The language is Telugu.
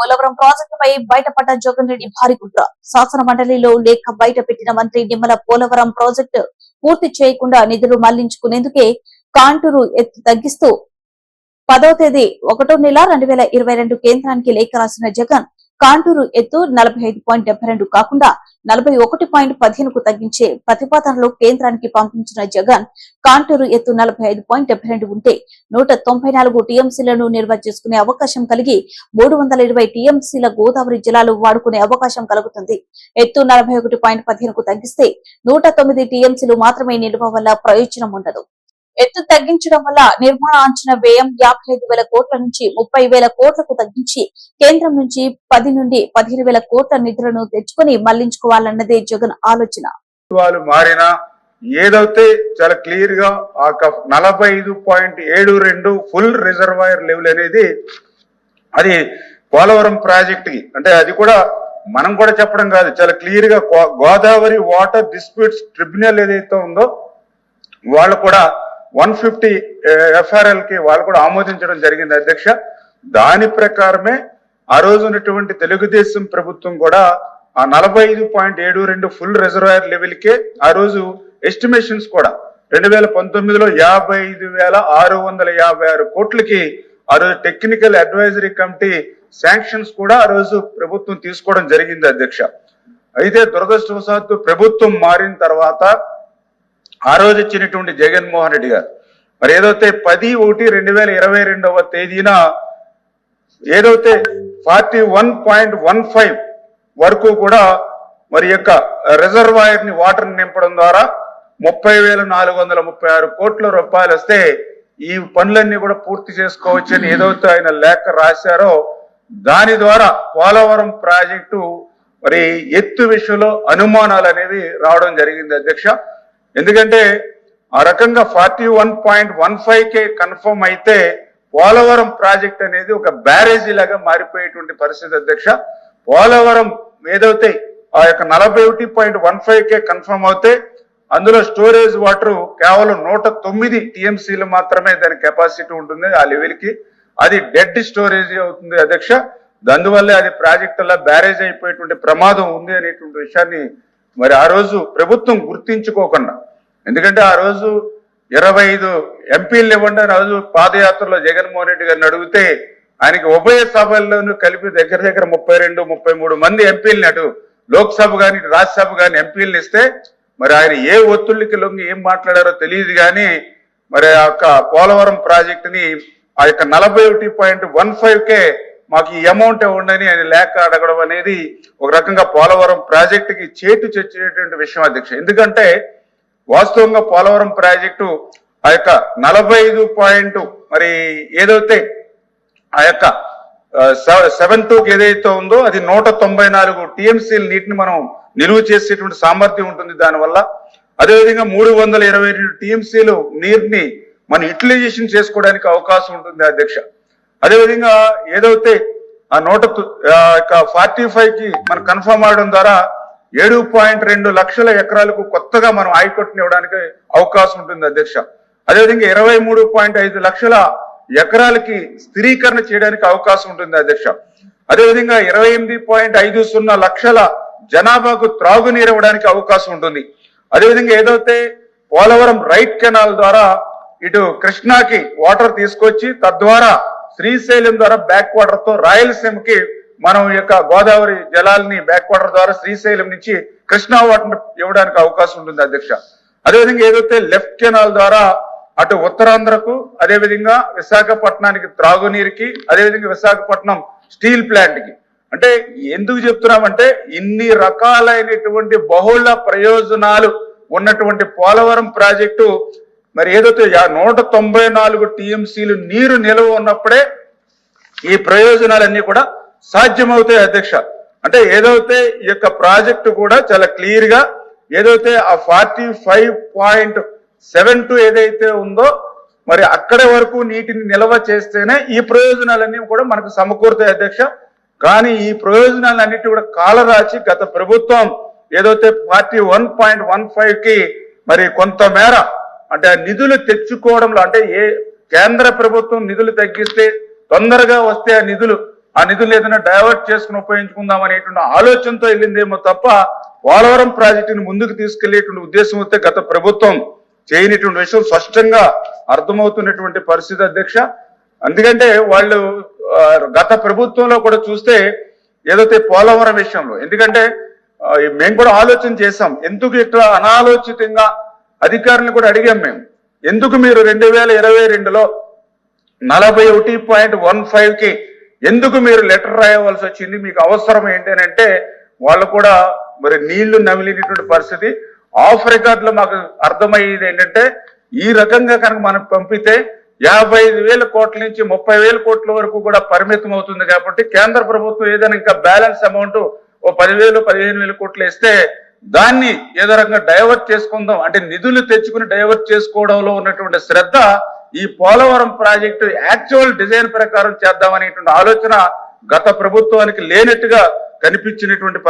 పోలవరం ప్రాజెక్టుపై బయటపడ్డ జగన్ రెడ్డి భారీ కుట్ర. శాసన మండలిలో లేఖ బయట పెట్టిన మంత్రి నిమ్మల పోలవరం ప్రాజెక్టు పూర్తి చేయకుండా నిధులు మళ్ళించుకునేందుకే కాంటూరు ఎత్తు తగ్గిస్తూ పదో తేదీ ఒకటో నెల రెండు వేల ఇరవై రెండు కేంద్రానికి లేఖ రాసిన జగన్ కాంటూరు ఎత్తు నలభై ఐదు పాయింట్ డెబ్బై రెండు కాకుండా నలభై ఒకటి పాయింట్ పదిహేనుకు తగ్గించే ప్రతిపాదనలు కేంద్రానికి పంపించిన జగన్ కాంటూరు ఎత్తు నలభై ఐదు పాయింట్ డెబ్బై రెండు ఉంటే నూట తొంభై నాలుగు టీఎంసీలను నిల్వ చేసుకునే అవకాశం కలిగి మూడు వందల ఇరవై టీఎంసీల గోదావరి జిల్లాలు వాడుకునే అవకాశం కలుగుతుంది. ఎత్తు నలభై ఒకటి పాయింట్ పదిహేనుకు తగ్గిస్తే నూట తొమ్మిది టీఎంసీలు మాత్రమే నిల్వ వల్ల ప్రయోజనం ఉండదు. ఎత్తు తగ్గించడం వల్ల నిర్మాణాంచన వ్యయం యాభై ఐదు వేల కోట్ల నుంచి ముప్పై వేల కోట్లకు తగ్గించి కేంద్రం నుంచి పది నుండి పదిహేను వేల కోట్ల నిధులను తెచ్చుకొని మళ్ళించుకోవాలన్నదే జగన్ ఆలోచన. వాళ్ళు మారినా ఏదైతే చాలా క్లియర్గా ఆ నలభై ఐదు పాయింట్ ఏడు రెండు ఫుల్ రిజర్వాయర్ లెవెల్ అనేది అది పోలవరం ప్రాజెక్ట్కి అంటే అది కూడా మనం కూడా చెప్పడం కాదు చాలా క్లియర్గా గోదావరి వాటర్ డిస్ప్యూట్స్ ట్రిబ్యునల్ ఏదైతే ఉందో వాళ్ళు కూడా వన్ ఫిఫ్టీ ఎఫ్ఆర్ఎల్కి వాళ్ళు కూడా ఆమోదించడం జరిగింది అధ్యక్ష. దాని ప్రకారమే ఆ రోజు ఉన్నటువంటి తెలుగుదేశం ప్రభుత్వం కూడా ఆ నలభై ఐదు పాయింట్ ఏడు రెండు ఫుల్ రిజర్వాయర్ లెవెల్ కే ఆ రోజు ఎస్టిమేషన్స్ కూడా రెండు వేల పంతొమ్మిదిలో యాభై ఐదు వేల ఆరు వందల యాభై ఆరు కోట్లకి ఆ రోజు టెక్నికల్ అడ్వైజరీ కమిటీ శాంక్షన్స్ కూడా ఆ రోజు ప్రభుత్వం తీసుకోవడం జరిగింది అధ్యక్ష. అయితే దురదృష్టవశాత్తు ప్రభుత్వం మారిన తర్వాత ఆ రోజు ఇచ్చినటువంటి జగన్మోహన్ రెడ్డి గారు. మరి ఏదైతే పది ఒకటి రెండు వేల ఇరవై రెండవ తేదీన ఏదైతే forty one point one five వరకు కూడా మరి యొక్క రిజర్వాయర్ని వాటర్ నింపడం ద్వారా ముప్పై వేల నాలుగు వందల ముప్పై ఆరు కోట్ల రూపాయలు వస్తే ఈ పనులన్నీ కూడా పూర్తి చేసుకోవచ్చని ఏదైతే ఆయన లేఖ రాశారో దాని ద్వారా పోలవరం ప్రాజెక్టు మరి ఎత్తు విషయంలో అనుమానాలు అనేవి రావడం జరిగింది అధ్యక్ష. ఎందుకంటే ఆ రకంగా forty one point one five కే కన్ఫర్మ్ అయితే పోలవరం ప్రాజెక్ట్ అనేది ఒక బ్యారేజీ లాగా మారిపోయేటువంటి పరిస్థితి అధ్యక్ష. పోలవరం ఏదైతే ఆ యొక్క నలభై ఒకటి పాయింట్ వన్ ఫైవ్ కే కన్ఫర్మ్ అవుతే అందులో స్టోరేజ్ వాటర్ కేవలం నూట తొమ్మిది టీఎంసీలు మాత్రమే దాని కెపాసిటీ ఉంటుంది ఆ లెవెల్కి. అది డెడ్ స్టోరేజ్ అవుతుంది అధ్యక్ష. అందువల్లే అది ప్రాజెక్టులా బ్యారేజ్ అయిపోయేటువంటి ప్రమాదం ఉంది అనేటువంటి విషయాన్ని మరి ఆ రోజు ప్రభుత్వం గుర్తించుకోకుండా ఎందుకంటే ఆ రోజు ఇరవై ఐదు ఎంపీలు ఇవ్వండి ఆ రోజు పాదయాత్రలో జగన్మోహన్ రెడ్డి గారిని అడిగితే ఆయనకి ఉభయ సభల్లోనూ కలిపి దగ్గర దగ్గర ముప్పై రెండు ముప్పై మూడు మంది ఎంపీలని అటు లోక్సభ కానీ రాజ్యసభ కానీ ఎంపీలను ఇస్తే మరి ఆయన ఏ ఒత్తిళ్ళకి లొంగి ఏం మాట్లాడారో తెలియదు కానీ మరి ఆ యొక్క పోలవరం ప్రాజెక్టుని ఆ యొక్క నలభై ఒకటి పాయింట్ వన్ ఫైవ్ కే మాకు ఈ అమౌంట్ ఇవ్వండి ఆయన లేక అడగడం అనేది ఒక రకంగా పోలవరం ప్రాజెక్టుకి చేటు చచ్చేటువంటి విషయం అధ్యక్ష. ఎందుకంటే వాస్తవంగా పోలవరం ప్రాజెక్టు ఆ యొక్క నలభై ఐదు పాయింట్ మరి ఏదైతే ఆ యొక్క సెవెన్ టూకి ఏదైతే ఉందో అది నూట తొంభై నాలుగు టీఎంసీల నీటిని మనం నిలువ చేసేటువంటి సామర్థ్యం ఉంటుంది. దానివల్ల అదేవిధంగా మూడు వందల ఇరవై రెండు టీఎంసీలు నీరుని మనం యూటిలైజేషన్ చేసుకోవడానికి అవకాశం ఉంటుంది అధ్యక్ష. అదేవిధంగా ఏదైతే ఆ నూట ఫార్టీ ఫైవ్కి మనం కన్ఫర్మ్ అవడం ద్వారా ఏడు పాయింట్ రెండు లక్షల ఎకరాలకు కొత్తగా మనం హైకోర్టుని ఇవ్వడానికి అవకాశం ఉంటుంది అధ్యక్ష. అదేవిధంగా ఇరవై మూడు పాయింట్ ఐదు లక్షల ఎకరాలకి స్థిరీకరణ చేయడానికి అవకాశం ఉంటుంది అధ్యక్ష. అదేవిధంగా ఇరవై ఎనిమిది పాయింట్ ఐదు సున్నా లక్షల జనాభాకు త్రాగునీరు ఇవ్వడానికి అవకాశం ఉంటుంది. అదేవిధంగా ఏదైతే పోలవరం రైట్ కెనాల్ ద్వారా ఇటు కృష్ణాకి వాటర్ తీసుకొచ్చి తద్వారా శ్రీశైలం ద్వారా బ్యాక్ వాటర్తో రాయలసీమకి మనం యొక్క గోదావరి జలాల్ని బ్యాక్ వాటర్ ద్వారా శ్రీశైలం నుంచి కృష్ణా వాటర్ ఇవ్వడానికి అవకాశం ఉంటుంది అధ్యక్ష. అదేవిధంగా ఏదైతే లెఫ్ట్ కెనాల్ ద్వారా అటు ఉత్తరాంధ్రకు అదేవిధంగా విశాఖపట్నానికి త్రాగునీరుకి అదేవిధంగా విశాఖపట్నం స్టీల్ ప్లాంట్కి. అంటే ఎందుకు చెప్తున్నామంటే ఇన్ని రకాలైనటువంటి బహుళ ప్రయోజనాలు ఉన్నటువంటి పోలవరం ప్రాజెక్టు మరి ఏదైతే నూట తొంభై నాలుగు టీఎంసీలు నీరు నిల్వ ఉన్నప్పుడే ఈ ప్రయోజనాలన్నీ కూడా సాధ్యమవుతాయి అధ్యక్ష. అంటే ఏదైతే ఈ యొక్క ప్రాజెక్టు కూడా చాలా క్లియర్గా ఏదైతే ఆ forty five point seven two ఏదైతే ఉందో మరి అక్కడ వరకు నీటిని నిల్వ చేస్తేనే ఈ ప్రయోజనాలన్నీ కూడా మనకు సమకూరుతాయి అధ్యక్ష. కానీ ఈ ప్రయోజనాలన్నిటి కూడా కాలరాచి గత ప్రభుత్వం ఏదైతే ఫార్టీ వన్ పాయింట్ వన్ ఫైవ్కి మరి కొంతమేర అంటే ఆ నిధులు తెచ్చుకోవడంలో అంటే ఏ కేంద్ర ప్రభుత్వం నిధులు తగ్గిస్తే తొందరగా వస్తే ఆ నిధులు ఆ నిధులు ఏదైనా డైవర్ట్ చేసుకుని ఉపయోగించుకుందాం అనేటువంటి ఆలోచనతో వెళ్ళిందేమో తప్ప పోలవరం ప్రాజెక్టుని ముందుకు తీసుకెళ్ళేటువంటి ఉద్దేశం అయితే గత ప్రభుత్వం చేయనటువంటి విషయం స్పష్టంగా అర్థమవుతున్నటువంటి పరిస్థితి అధ్యక్ష. ఎందుకంటే వాళ్ళు గత ప్రభుత్వంలో కూడా చూస్తే ఏదైతే పోలవరం విషయంలో ఎందుకంటే మేము కూడా ఆలోచన చేశాం. ఎందుకు ఇట్లా అనాలోచితంగా అధికారులను కూడా అడిగాం మేము. ఎందుకు మీరు రెండు వేల ఇరవై రెండులో నలభై ఒకటి పాయింట్ వన్ ఫైవ్కి ఎందుకు మీరు లెటర్ రాయవలసి వచ్చింది? మీకు అవసరం ఏంటి అని అంటే వాళ్ళు కూడా మరి నీళ్ళు నమిలినటువంటి పరిస్థితి. ఆఫ్ రికార్డ్లో మాకు అర్థమయ్యేది ఏంటంటే ఈ రకంగా కనుక మనం పంపితే యాభై ఐదు వేల కోట్ల నుంచి ముప్పై వేల కోట్ల వరకు కూడా పరిమితం అవుతుంది కాబట్టి కేంద్ర ప్రభుత్వం ఏదైనా ఇంకా బ్యాలెన్స్ అమౌంట్ ఓ పదివేలు పదిహేను వేల కోట్లు ఇస్తే దాన్ని ఏదో రకంగా డైవర్ట్ చేసుకుందాం. అంటే నిధులు తెచ్చుకుని డైవర్ట్ చేసుకోవడంలో ఉన్నటువంటి శ్రద్ధ ఈ పోలవరం ప్రాజెక్టు యాక్చువల్ డిజైన్ ప్రకారం చేద్దామనేటువంటి ఆలోచన గత ప్రభుత్వానికి లేనట్టుగా కనిపించినటువంటి పరిస్థితి